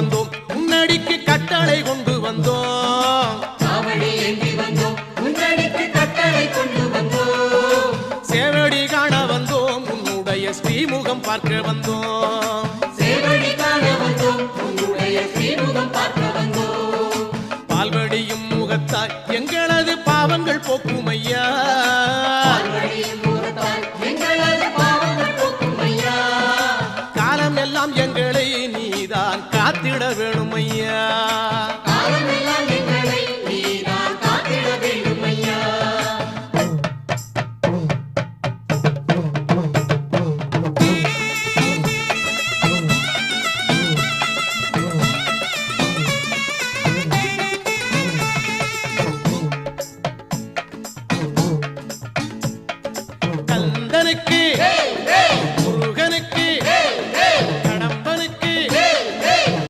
வந்தோம். முன்னடிக்கு கட்டளை கொண்டு வந்தோம். சேவடி காண வந்தோம். உன்னுடைய ஸ்ரீமுகம் பார்க்க வந்தோம். பால்வடியும் முகத்தாய் எங்களது பாவங்கள் போக்கும் எல்லாம் எங்களை நீதான் காத்திட வேணும் ஐயா